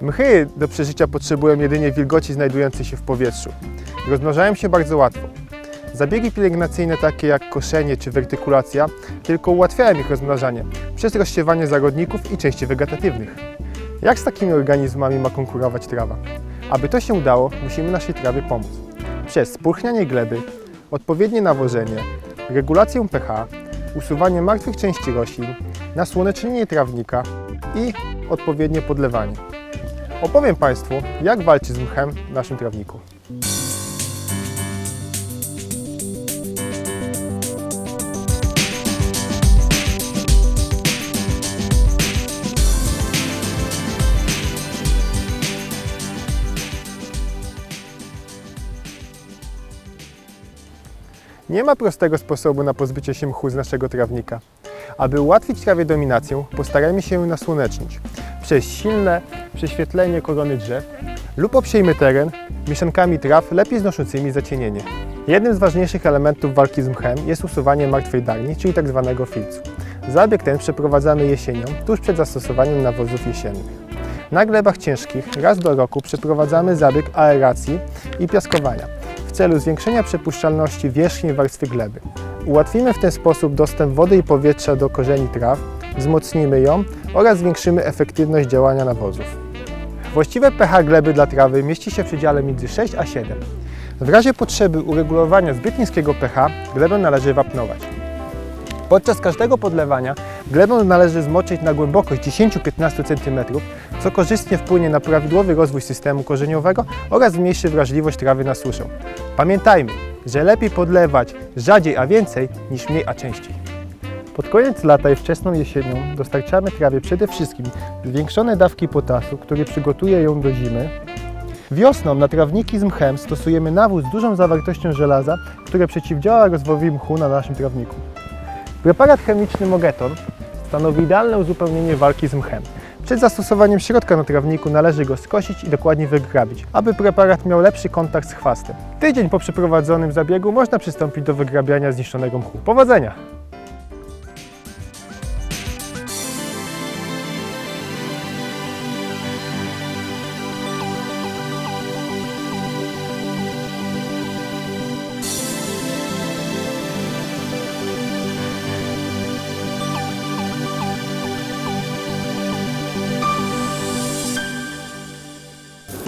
Mchy do przeżycia potrzebują jedynie wilgoci znajdującej się w powietrzu. Rozmnażają się bardzo łatwo. Zabiegi pielęgnacyjne takie jak koszenie czy wertykulacja tylko ułatwiają ich rozmnażanie przez rozsiewanie zarodników i części wegetatywnych. Jak z takimi organizmami ma konkurować trawa? Aby to się udało, musimy naszej trawie pomóc. Przez spulchnianie gleby, odpowiednie nawożenie, regulację pH, usuwanie martwych części roślin, nasłonecznienie trawnika i odpowiednie podlewanie. Opowiem Państwu, jak walczyć z mchem w naszym trawniku. Nie ma prostego sposobu na pozbycie się mchu z naszego trawnika. Aby ułatwić trawie dominację, postarajmy się ją nasłonecznić przez silne prześwietlenie korony drzew lub obsiejmy teren mieszankami traw lepiej znoszącymi zacienienie. Jednym z ważniejszych elementów walki z mchem jest usuwanie martwej darni, czyli tzw. filcu. Zabieg ten przeprowadzamy jesienią, tuż przed zastosowaniem nawozów jesiennych. Na glebach ciężkich raz do roku przeprowadzamy zabieg aeracji i piaskowania w celu zwiększenia przepuszczalności wierzchniej warstwy gleby. Ułatwimy w ten sposób dostęp wody i powietrza do korzeni traw, wzmocnimy ją oraz zwiększymy efektywność działania nawozów. Właściwe pH gleby dla trawy mieści się w przedziale między 6 a 7. W razie potrzeby uregulowania zbyt niskiego pH glebę należy wapnować. Podczas każdego podlewania glebę należy zmoczyć na głębokość 10-15 cm, co korzystnie wpłynie na prawidłowy rozwój systemu korzeniowego oraz zmniejszy wrażliwość trawy na suszę. Pamiętajmy, że lepiej podlewać rzadziej a więcej niż mniej a częściej. Pod koniec lata i wczesną jesienią dostarczamy trawie przede wszystkim zwiększone dawki potasu, który przygotuje ją do zimy. Wiosną na trawniki z mchem stosujemy nawóz z dużą zawartością żelaza, które przeciwdziała rozwojowi mchu na naszym trawniku. Preparat chemiczny Mogeton stanowi idealne uzupełnienie walki z mchem. Przed zastosowaniem środka na trawniku należy go skosić i dokładnie wygrabić, aby preparat miał lepszy kontakt z chwastem. Tydzień po przeprowadzonym zabiegu można przystąpić do wygrabiania zniszczonego mchu. Powodzenia!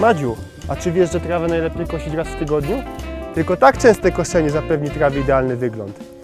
Madziu, a czy wiesz, że trawę najlepiej kosić raz w tygodniu? Tylko tak częste koszenie zapewni trawie idealny wygląd.